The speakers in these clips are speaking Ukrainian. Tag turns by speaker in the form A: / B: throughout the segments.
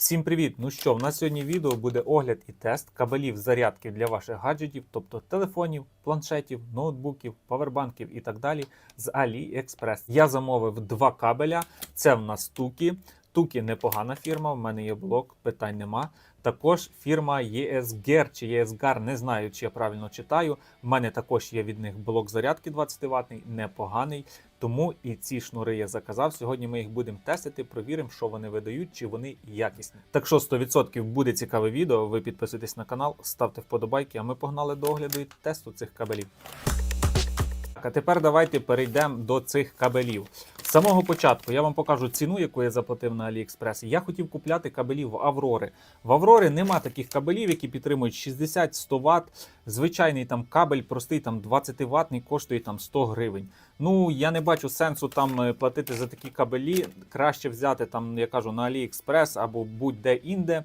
A: Всім привіт! Ну що, в нас сьогодні відео буде огляд і тест кабелів зарядки для ваших гаджетів, тобто телефонів, планшетів, ноутбуків, павербанків і так далі з AliExpress. Я замовив два кабеля. Це в нас Тукі. Тукі непогана фірма, в мене є блок, питань нема. Також фірма ESGR чи ESGAR, не знаю, чи я правильно читаю. В мене також є від них блок зарядки 20 ватний, непоганий. Тому і ці шнури я заказав. Сьогодні ми їх будемо тестити, провіримо, що вони видають, чи вони якісні. Так що 100% буде цікаве відео. Ви підписуйтесь на канал, ставте вподобайки, а ми погнали до огляду і тесту цих кабелів. А тепер давайте перейдемо до цих кабелів. З самого початку я вам покажу ціну, яку я заплатив на AliExpress. Я хотів купляти кабелів в Аврори. В Аврори нема таких кабелів, які підтримують 60-100 Вт. Звичайний там кабель, простий там 20 ватний, коштує там 100 гривень. Ну я не бачу сенсу там е, платити за такі кабелі. Краще взяти там, я кажу, на AliExpress або будь-де інде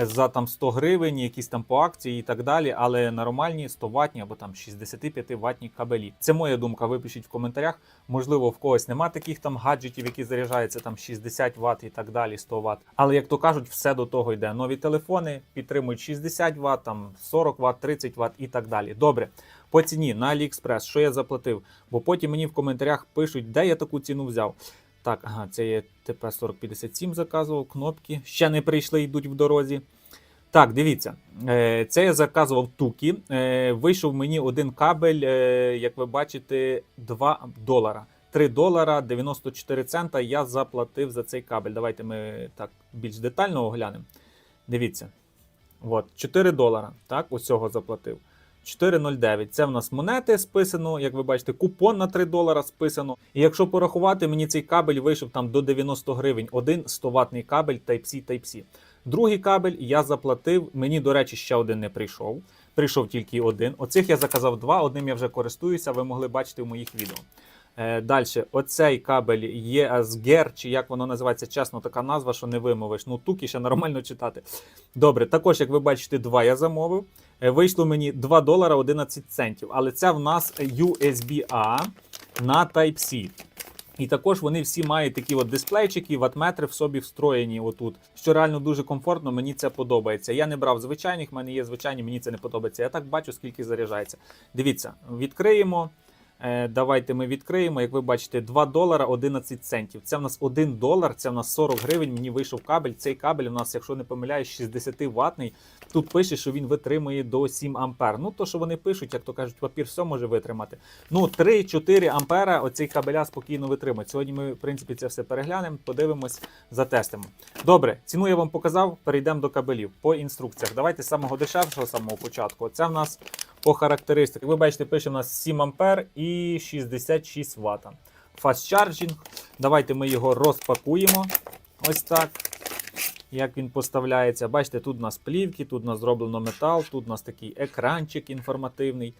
A: е, за там 100 гривень, якісь там по акції і так далі. Але нормальні 100 ватні або там 65 ватні кабелі. Це моя думка. Ви пишіть в коментарях. Можливо, в когось нема таких там гаджетів, які заряджаються там 60 Вт і так далі, 100 Вт. Але як то кажуть, все до того йде. Нові телефони підтримують 60 Вт, там 40 Вт, 30 Вт і так далі. Добре. По ціні на AliExpress, що я заплатив? Бо потім мені в коментарях пишуть, де я таку ціну взяв. Так, ага, це я ТП-4057 заказував, кнопки. Ще не прийшли, йдуть в дорозі. Так, дивіться, е, це я заказував тукі. Е, Вийшов мені один кабель, е, як ви бачите, 2 долара. 3 долара 94 цента я заплатив за цей кабель. Давайте ми так більш детально оглянемо. Дивіться. От, 4 долара. Так, ось цього заплатив. 4,09. Це в нас монети списано. Як ви бачите, купон на 3 долара списано. І якщо порахувати, мені цей кабель вийшов там до 90 гривень. Один 100 ватний кабель Type-C Type-C. Другий кабель я заплатив. Мені, до речі, ще один не прийшов. Прийшов тільки один. Оцих я заказав два. Одним я вже користуюся, ви могли бачити в моїх відео. Е, Далі, оцей кабель ESGR, чи як воно називається, чесно, така назва, що не вимовиш. Ну, туки ще нормально читати. Добре, також, як ви бачите, два я замовив. Е, Вийшло мені 2 долара 11 центів. Але це в нас USB-A на Type-C. І також вони всі мають такі от дисплейчики, ватметри в собі встроєні отут. Що реально дуже комфортно, мені це подобається. Я не брав звичайних, в мене є звичайні, мені це не подобається. Я так бачу, скільки заряджається. Дивіться, відкриємо. Е, Давайте ми відкриємо. Як ви бачите, 2 долара 11 центів. Це в нас 1 долар, це в нас 40 гривень. Мені вийшов кабель. Цей кабель у нас, якщо не помиляюсь, 60 ватний. Тут пише, що він витримує до 7 ампер. Ну, то, що вони пишуть, як то кажуть, папір все може витримати. Ну, 3-4 ампера оцей кабеля спокійно витримать. Сьогодні ми, в принципі, це все переглянемо, подивимось, затестимо. Добре, ціну я вам показав. Перейдемо до кабелів по інструкціях. Давайте самого дешевшого, самого початку. Це в нас по характеристиках. Ви бачите, пише у нас 7 ампер і 66 Вт. Fast charging. Давайте ми його розпакуємо. Ось так. Як він поставляється. Бачите, тут у нас плівки, тут у нас зроблено метал, тут у нас такий екранчик інформативний.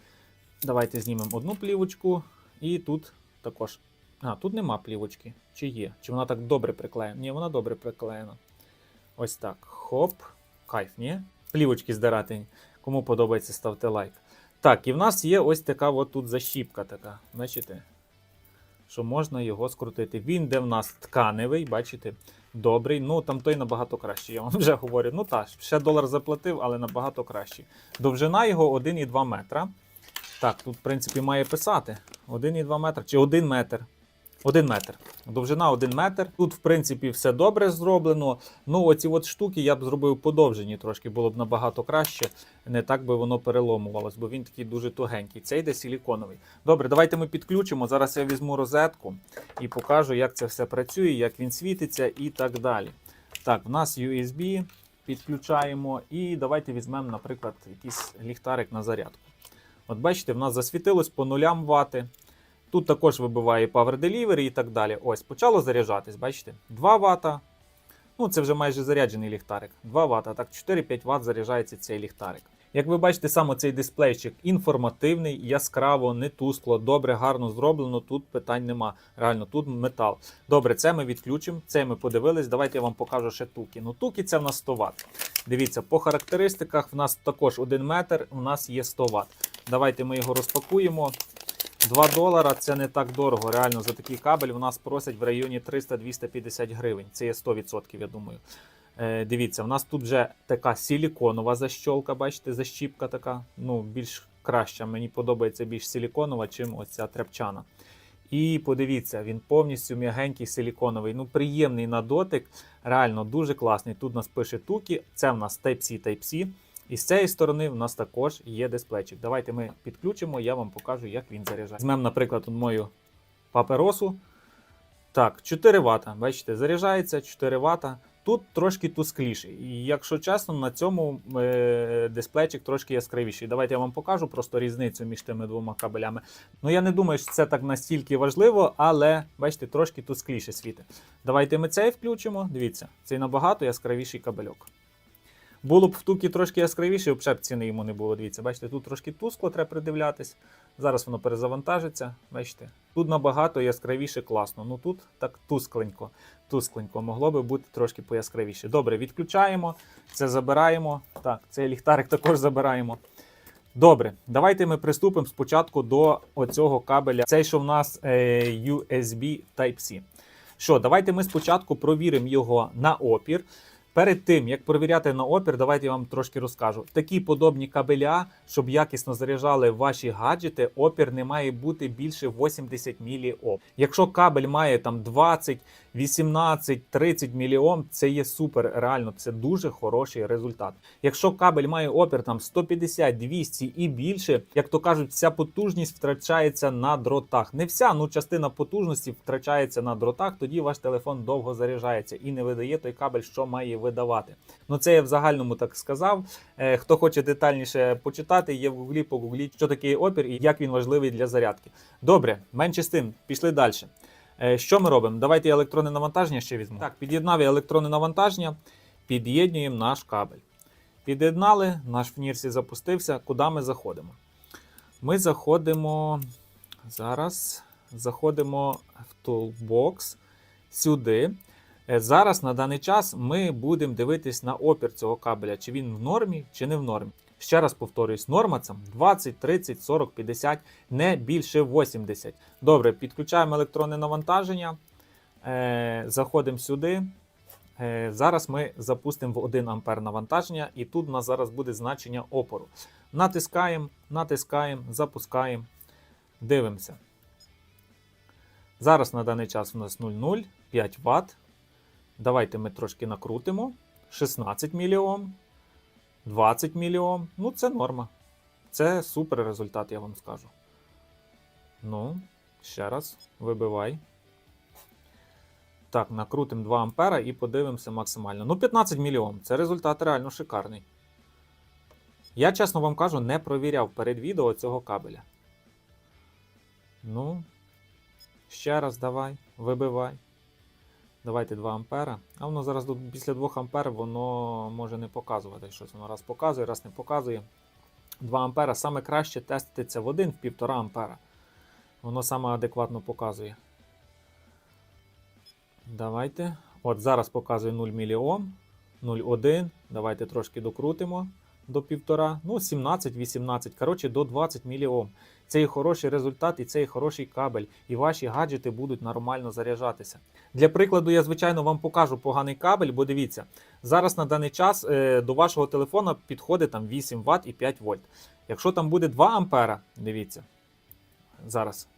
A: Давайте знімемо одну плівочку. І тут також. А, тут нема плівочки. Чи є? Чи вона так добре приклеєна? Ні, вона добре приклеєна. Ось так. Хоп. Кайф, ні? Плівочки здирати. Кому подобається, ставте лайк. Так, і в нас є ось така от тут защіпка така. Бачите? Що можна його скрутити. Він де в нас тканевий, бачите, добрий. Ну там той набагато кращий, я вам вже говорю. Ну так, ще долар заплатив, але набагато кращий. Довжина його 1,2 метра. Так, тут, в принципі, має писати 1,2 метра чи 1 метр. 1 метр. Довжина 1 метр. Тут, в принципі, все добре зроблено. Ну, оці от штуки я б зробив подовжені трошки, було б набагато краще. Не так би воно переломувалось, бо він такий дуже тугенький. Цей йде силіконовий. Добре, давайте ми підключимо. Зараз я візьму розетку і покажу, як це все працює, як він світиться і так далі. Так, в нас USB підключаємо. І давайте візьмемо, наприклад, якийсь ліхтарик на зарядку. От бачите, в нас засвітилось по нулям вати. Тут також вибиває Power Delivery і так далі. Ось, почало заряджатись, бачите? 2 Вт. Ну, це вже майже заряджений ліхтарик. 2 Вт, так 4-5 Вт заряджається цей ліхтарик. Як ви бачите, саме цей дисплейчик інформативний, яскраво, не тускло, добре, гарно зроблено. Тут питань нема. Реально, тут метал. Добре, це ми відключимо. Це ми подивились. Давайте я вам покажу ще туки. Ну, туки це в нас 100 Вт. Дивіться, по характеристиках в нас також 1 метр, у нас є 100 Вт. Давайте ми його розпакуємо. 2 долара це не так дорого. Реально за такий кабель в нас просять в районі 300-250 гривень. Це є 100%, я думаю. Е, дивіться, в нас тут вже така силіконова защолка, бачите, защіпка така, ну, більш краща. Мені подобається більш силіконова, чим оця тряпчана. І подивіться, він повністю м'ягенький силіконовий. Ну, приємний на дотик, реально дуже класний. Тут у нас пише Тукі, це в нас Type-C, Type-C. І з цієї сторони в нас також є дисплейчик. Давайте ми підключимо, я вам покажу, як він заряджає. Візьмемо, наприклад, мою паперосу. Так, 4 Вт. Бачите, заряджається 4 Вт. Тут трошки тускліший. І якщо чесно, на цьому е, дисплейчик трошки яскравіший. Давайте я вам покажу просто різницю між тими двома кабелями. Ну я не думаю, що це так настільки важливо, але бачите, трошки тускліше світить. Давайте ми цей включимо. Дивіться, цей набагато яскравіший кабельок. Було б в тукі трошки яскравіше, взагалі б ціни йому не було. Дивіться, бачите, тут трошки тускло, треба придивлятись. Зараз воно перезавантажиться. Бачите, тут набагато яскравіше класно. Ну тут так тускленько. Тускленько. Могло би бути трошки пояскравіше. Добре, відключаємо, це забираємо. Так, цей ліхтарик також забираємо. Добре, давайте ми приступимо спочатку до оцього кабеля. Цей, що в нас е, USB Type-C. Що, давайте ми спочатку провіримо його на опір. Перед тим, як провіряти на опір, давайте я вам трошки розкажу. Такі подобні кабеля, щоб якісно заряджали ваші гаджети, опір не має бути більше 80 міліом. Якщо кабель має там 20, 18, 30 міліом, це є супер, реально, це дуже хороший результат. Якщо кабель має опір там 150, 200 і більше, як то кажуть, вся потужність втрачається на дротах. Не вся, ну частина потужності втрачається на дротах, тоді ваш телефон довго заряджається і не видає той кабель, що має видавати. Ну це я в загальному так сказав. Е, хто хоче детальніше почитати, є в гуглі, погугліть, що таке опір і як він важливий для зарядки. Добре, менше з тим, пішли далі. Е, Що ми робимо? Давайте я електронне навантаження ще візьму. Так, під'єднав я електронне навантаження, під'єднуємо наш кабель. Під'єднали, наш в запустився. Куди ми заходимо? Ми заходимо зараз. Заходимо в Toolbox сюди. Е, Зараз на даний час ми будемо дивитись на опір цього кабеля, чи він в нормі, чи не в нормі. Ще раз повторюсь, норма це 20, 30, 40, 50, не більше 80. Добре, підключаємо електронне навантаження. Е, заходимо сюди. Е, зараз ми запустимо в 1 ампер навантаження, і тут у нас зараз буде значення опору. Натискаємо, натискаємо, запускаємо, дивимося. Зараз на даний час у нас 0,0, 5 Вт. Давайте ми трошки накрутимо. 16 міліом, 20 міліом. Ну, це норма. Це супер результат, я вам скажу. Ну, ще раз, вибивай. Так, накрутимо 2 ампера і подивимося максимально. Ну, 15 мільйон. Це результат реально шикарний. Я, чесно вам кажу, не провіряв перед відео цього кабеля. Ну, ще раз давай, вибивай. Давайте 2 ампера. А воно зараз після 2 ампер воно може не показувати щось. Воно раз показує, раз не показує. 2 ампера саме краще теститься в 1 в 1,5 ампера. Воно саме адекватно показує. Давайте. От зараз показує 0 міліом, 0,1. Давайте трошки докрутимо до 1,5. Ну, 17-18. Коротше, до 20 міліом. Це і хороший результат, і це і хороший кабель, і ваші гаджети будуть нормально заряджатися. Для прикладу, я звичайно вам покажу поганий кабель, бо дивіться, зараз на даний час е, до вашого телефона підходить там 8 Вт і 5 вольт. Якщо там буде 2 ампера, дивіться, зараз.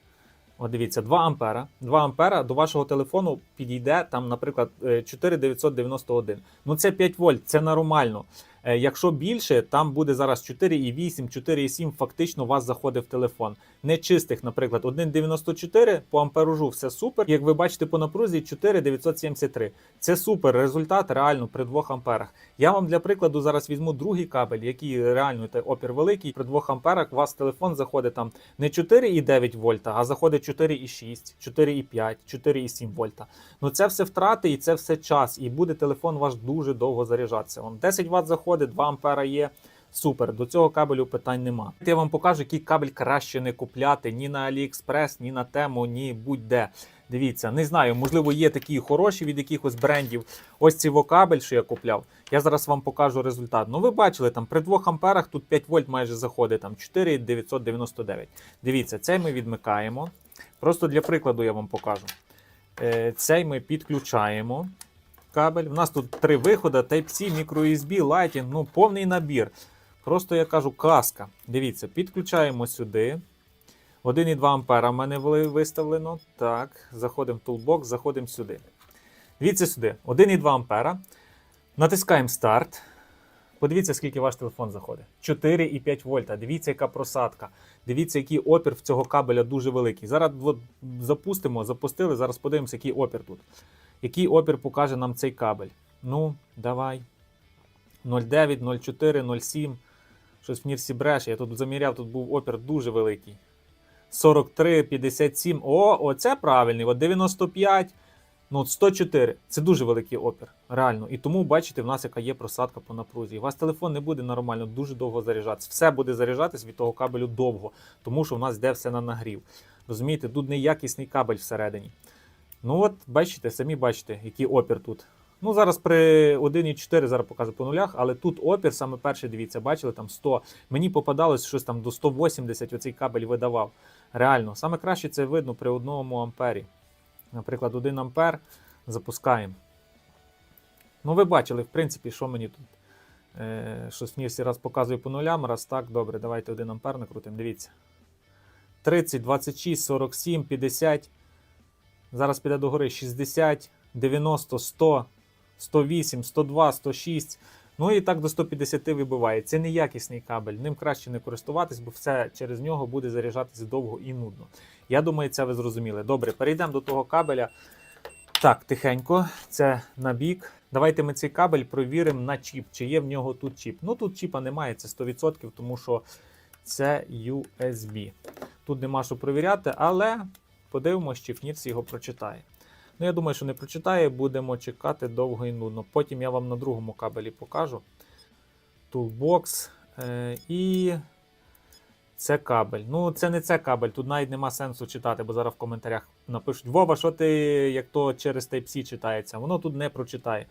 A: От дивіться, 2 ампера. 2 ампера до вашого телефону підійде там, наприклад, е, 4991. Ну це 5 вольт, це нормально. Е, Якщо більше, там буде зараз 4,8, 4,7 фактично у вас заходить в телефон. Не чистих, наприклад, 1,94 по амперажу все супер. Як ви бачите по напрузі 4,973. Це супер результат реально при 2 амперах. Я вам для прикладу зараз візьму другий кабель, який реально та опір великий. При 2 амперах у вас телефон заходить там не 4,9 вольта, а заходить 4,6, 4,5, 4,7 вольта. Ну це все втрати і це все час. І буде телефон ваш дуже довго заряджатися. Он 10 Вт заходить, 2 ампера є. Супер, до цього кабелю питань нема. Я вам покажу, який кабель краще не купляти ні на AliExpress, ні на тему, ні будь-де. Дивіться, не знаю, можливо, є такі хороші від якихось брендів. Ось цей кабель, що я купляв. Я зараз вам покажу результат. Ну, ви бачили, там при 2 амперах тут 5 вольт майже заходить, там 4,999. Дивіться, цей ми відмикаємо. Просто для прикладу я вам покажу. Е, Цей ми підключаємо. Кабель. У нас тут три виходи: Type-C, microUSB, Lightning, ну повний набір. Просто я кажу казка. Дивіться, підключаємо сюди. 1,2 ампера в мене виставлено. Так, заходимо в Toolbox, заходимо сюди. Дивіться сюди, 1,2 ампера. Натискаємо старт. Подивіться, скільки ваш телефон заходить. 4,5 вольта. Дивіться, яка просадка. Дивіться, який опір в цього кабеля дуже великий. Зараз запустимо, запустили. Зараз подивимося, який опір тут. Який опір покаже нам цей кабель. Ну, давай. 0,9, 0,4, 0,7. Щось в Нірсі бреше. Я тут заміряв, тут був опір дуже великий. 43, 57. О, оце правильний. От 95. Ну, от 104 це дуже великий опір, реально. І тому бачите, в нас яка є просадка по напрузі. У вас телефон не буде нормально дуже довго заряджатися. Все буде заряджатись від того кабелю довго, тому що в нас йде все на нагрів. Розумієте, тут неякісний кабель всередині. Ну от, бачите, самі бачите, який опір тут. Ну, зараз при 1,4 зараз показую по нулях, але тут опір, саме перший, дивіться, бачили, там 100. Мені попадалось щось там до 180 оцей кабель видавав. Реально, саме краще це видно при 1 ампері. Наприклад, 1 ампер запускаємо. Ну, ви бачили, в принципі, що мені тут. Е, щось мені всі раз показує по нулям, раз так, добре, давайте 1 ампер накрутимо. Дивіться. 30, 26, 47, 50. Зараз піде до гори 60, 90, 100, 108, 102, 106. Ну і так до 150 вибиває. Це неякісний кабель. Ним краще не користуватись, бо все через нього буде заряджатися довго і нудно. Я думаю, це ви зрозуміли. Добре, перейдемо до того кабеля. Так, тихенько, це на бік. Давайте ми цей кабель провіримо на чіп, чи є в нього тут чіп. Ну тут чіпа немає, це 100%, тому що це USB. Тут нема що провіряти, але подивимось, чи Фнірс його прочитає. Ну, я думаю, що не прочитає, будемо чекати довго і нудно. Потім я вам на другому кабелі покажу. Toolbox. Е, і це кабель. Ну, це не це кабель, тут навіть нема сенсу читати, бо зараз в коментарях напишуть: Вова, що ти, як то через Type-C читається? Воно тут не прочитає.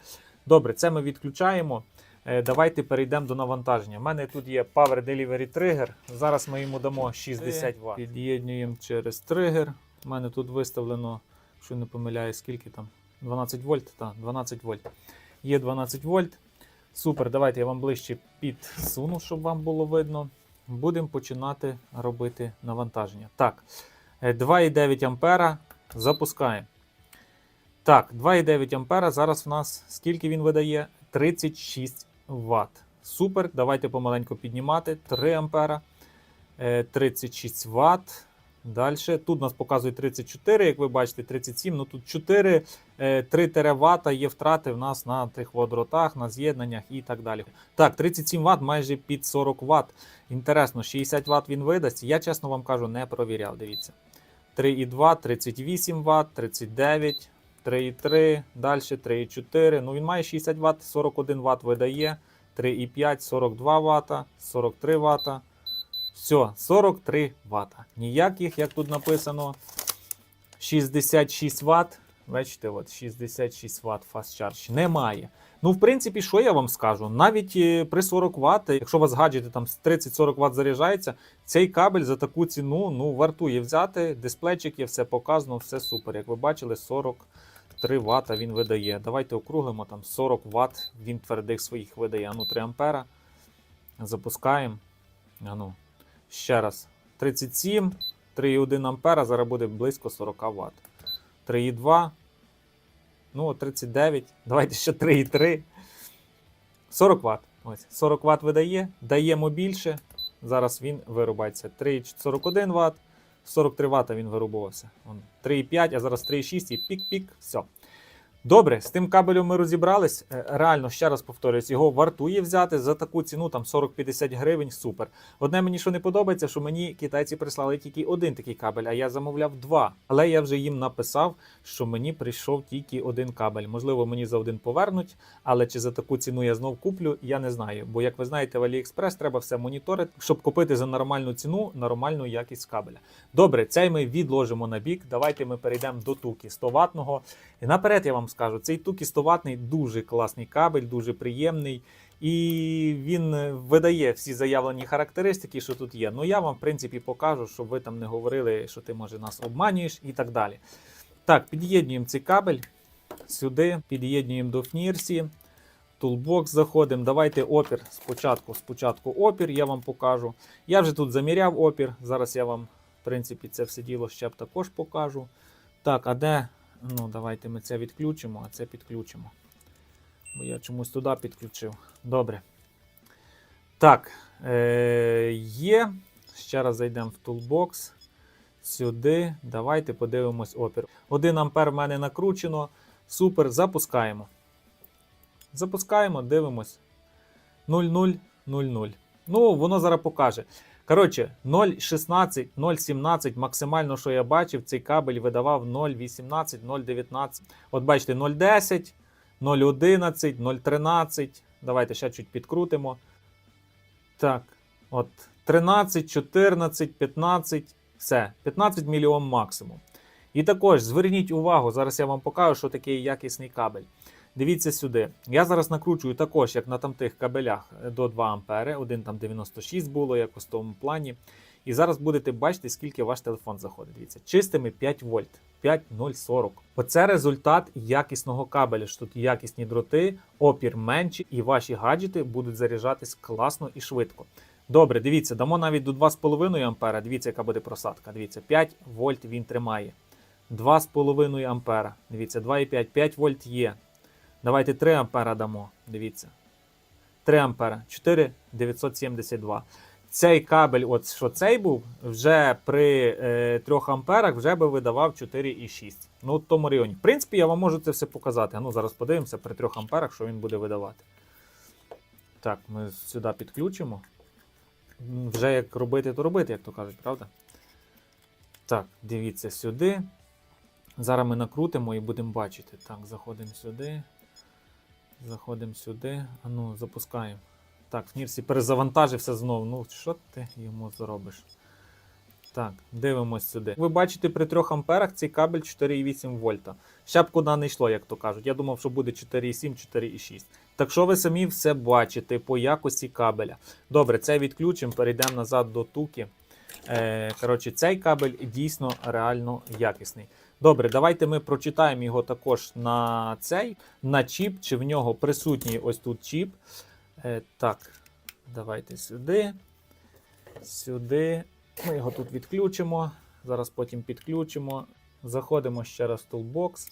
A: Добре, це ми відключаємо. Е, Давайте перейдемо до навантаження. У мене тут є Power Delivery Trigger. Зараз ми йому дамо 60 Вт. Під'єднуємо через тригер. У мене тут виставлено, що не помиляю, скільки там? 12 вольт. Так, 12 вольт. Є 12 вольт. Супер, давайте я вам ближче підсуну, щоб вам було видно. Будемо починати робити навантаження. Так, е, 2,9 ампера запускаємо. Так, 2,9 ампера. Зараз в нас скільки він видає? 36 Вт. Супер. Давайте помаленьку піднімати. 3 ампера. Е, 36 Вт. Далі. Тут нас показує 34, як ви бачите, 37. Ну тут 4, е, 3 Вт є втрати в нас на тих водротах, на з'єднаннях і так далі. Так, 37 Вт майже під 40 Вт. Інтересно, 60 Вт він видасть. Я чесно вам кажу, не провіряв. Дивіться. 3,2, 38 Вт, 39, 3,3, далі 3,4. Ну він має 60 Вт, 41 Вт видає. 3,5, 42 Вт, 43 Вт. Все, 43 Вт. Ніяких, як тут написано, 66 Вт. Бачите, от 66 Вт Fast Charge немає. Ну, в принципі, що я вам скажу? Навіть е, при 40 Вт, якщо у вас гаджети там з 30-40 Вт заряджається, цей кабель за таку ціну ну, вартує взяти. Дисплейчик є, все показано, все супер. Як ви бачили, 43 Вт він видає. Давайте округлимо там 40 Вт він твердих своїх видає. Ану, 3 ампера. Запускаємо. Ану, ще раз. 37, 3,1 ампера, зараз буде близько 40 Вт. 3,2. Ну, 39. Давайте ще 3,3. 40 Вт. Ось, 40 Вт видає, даємо більше. Зараз він вирубається. 3,41 Вт, 43 Вт він вирубувався. 3,5, а зараз 3,6 і пік-пік. Все. Добре, з тим кабелем ми розібрались. Е, Реально, ще раз повторюсь, його вартує взяти за таку ціну, там 40-50 гривень, супер. Одне мені що не подобається, що мені китайці прислали тільки один такий кабель, а я замовляв два. Але я вже їм написав, що мені прийшов тільки один кабель. Можливо, мені за один повернуть, але чи за таку ціну я знов куплю, я не знаю. Бо, як ви знаєте, в AliExpress треба все моніторити, щоб купити за нормальну ціну нормальну якість кабеля. Добре, цей ми відложимо на бік. Давайте ми перейдемо до туки 100 ватного. І наперед я вам скажу, цей 100 дуже класний кабель, дуже приємний. І він е, видає всі заявлені характеристики, що тут є. Ну я вам, в принципі, покажу, щоб ви там не говорили, що ти може нас обманюєш і так далі. Так, під'єднуємо цей кабель. сюди, під'єднуємо до фнірсі. Тулбокс заходимо. Давайте опір спочатку. Спочатку опір я вам покажу. Я вже тут заміряв опір. Зараз я вам, в принципі, це все діло ще б також покажу. Так, а де? Ну, давайте ми це відключимо, а це підключимо. Бо я чомусь туди підключив. Добре. Так, е- є. Ще раз зайдемо в Toolbox. Сюди. Давайте подивимось опір. 1 ампер в мене накручено. Супер. Запускаємо. Запускаємо, дивимось. 0,000. Ну, воно зараз покаже. Коротше, 0,16, 0,17 максимально, що я бачив, цей кабель видавав 0,18, 0,19. От бачите, 0,10, 0,11, 0,13. Давайте ще чуть підкрутимо. Так, от 13, 14, 15, все, 15 мільйон максимум. І також зверніть увагу, зараз я вам покажу, що таке якісний кабель. Дивіться сюди. Я зараз накручую також, як на тамтих кабелях е, до 2 ампери. Один там 96 було, як у тому плані. І зараз будете бачити, скільки ваш телефон заходить. Дивіться, чистими 5 вольт, 5,040. Оце результат якісного кабеля. що Тут якісні дроти, опір менший, і ваші гаджети будуть заряджатись класно і швидко. Добре, дивіться, дамо навіть до 2,5 ампера. Дивіться, яка буде просадка. Дивіться, 5 вольт він тримає. 2,5 ампера. Дивіться, 2,5, 5 вольт є. Давайте 3 ампера дамо. Дивіться. 3 ампера. 4,972. Цей кабель, от що цей був, вже при е, 3 амперах вже би видавав 4,6. Ну, в тому районі. В принципі, я вам можу це все показати. Ну, зараз подивимося при 3 амперах, що він буде видавати. Так, ми сюди підключимо. Вже як робити, то робити, як то кажуть, правда? Так, дивіться сюди. Зараз ми накрутимо і будемо бачити. Так, заходимо сюди. Заходимо сюди. А ну, запускаємо. Так, Нірсі перезавантажився знову. Ну, що ти йому зробиш? Так, дивимось сюди. Ви бачите, при 3 амперах цей кабель 4,8 вольта. Ще б куди не йшло, як то кажуть. Я думав, що буде 4,7, 4,6. Так що ви самі все бачите по якості кабеля. Добре, це відключимо, перейдемо назад до туки. Е, коротше, цей кабель дійсно реально якісний. Добре, давайте ми прочитаємо його також на цей, на чіп, чи в нього присутній ось тут чіп. Е, так, давайте сюди. Сюди. Ми його тут відключимо. Зараз потім підключимо. Заходимо ще раз в Toolbox.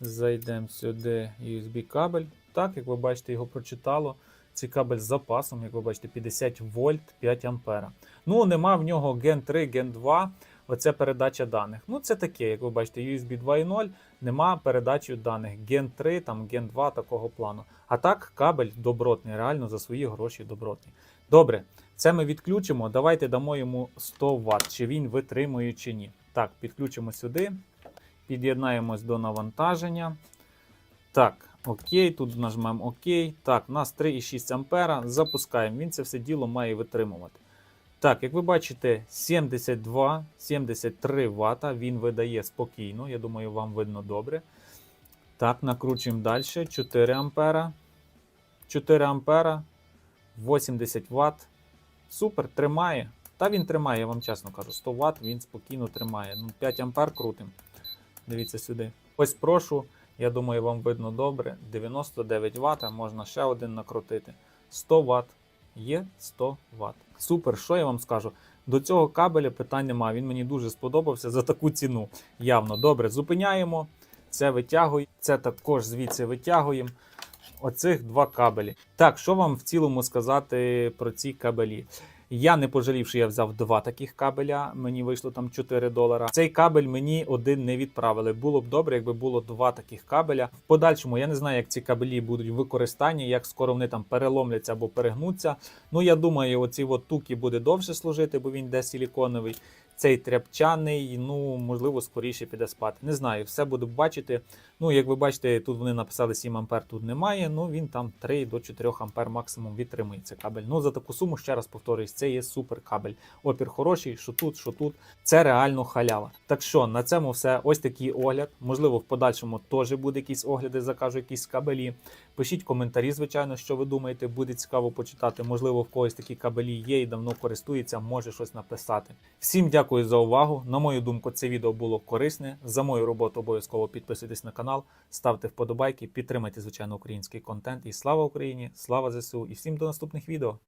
A: Зайдемо сюди USB кабель. Так, як ви бачите, його прочитало. Цей кабель з запасом, як ви бачите, 50 вольт 5 ампера. Ну, нема в нього Gen 3, Gen 2. Оце передача даних. Ну, це таке, як ви бачите, USB 2.0, нема передачі даних. Gen 3, там Gen 2 такого плану. А так, кабель добротний, реально за свої гроші добротний. Добре, це ми відключимо. Давайте дамо йому 100 Вт, чи він витримує, чи ні. Так, підключимо сюди. Під'єднаємось до навантаження. Так, окей, тут нажмемо ОК. Так, у нас 3,6 ампера. Запускаємо. Він це все діло має витримувати. Так, як ви бачите, 72-73 Вт він видає спокійно. Я думаю, вам видно добре. Так, накручуємо далі. 4 ампера. 4 ампера. 80 Вт. Супер, тримає. Та він тримає, я вам чесно кажу. 100 Вт він спокійно тримає. Ну, 5 ампер крутим. Дивіться сюди. Ось прошу. Я думаю, вам видно добре. 99 Вт, можна ще один накрутити. 100 Вт. Є 100 Вт. Супер, що я вам скажу? До цього кабеля питань немає. Він мені дуже сподобався за таку ціну. Явно добре. Зупиняємо. Це витягуємо. Це також звідси витягуємо. Оцих два кабелі. Так, що вам в цілому сказати про ці кабелі? Я не пожалів, що я взяв два таких кабеля. Мені вийшло там 4 долара. Цей кабель мені один не відправили. Було б добре, якби було два таких кабеля. В подальшому я не знаю, як ці кабелі будуть використані, як скоро вони там переломляться або перегнуться. Ну я думаю, оці от туки буде довше служити, бо він де силіконовий. Цей тряпчаний, ну можливо, скоріше піде спати. Не знаю, все буду бачити. Ну, як ви бачите, тут вони написали 7 ампер, тут немає. Ну він там 3 до 4 ампер максимум відтримує цей кабель. Ну за таку суму, ще раз повторюсь, це є супер кабель. Опір хороший, що тут, що тут. Це реально халява. Так що на цьому все. Ось такий огляд. Можливо, в подальшому теж буде якісь огляди, закажу якісь кабелі. Пишіть коментарі, звичайно, що ви думаєте, буде цікаво почитати. Можливо, в когось такі кабелі є і давно користується, може щось написати. Всім дякую за увагу. На мою думку, це відео було корисне. За мою роботу обов'язково підписуйтесь на канал. ставте вподобайки, підтримайте звичайно український контент. І слава Україні! Слава ЗСУ! І всім до наступних відео!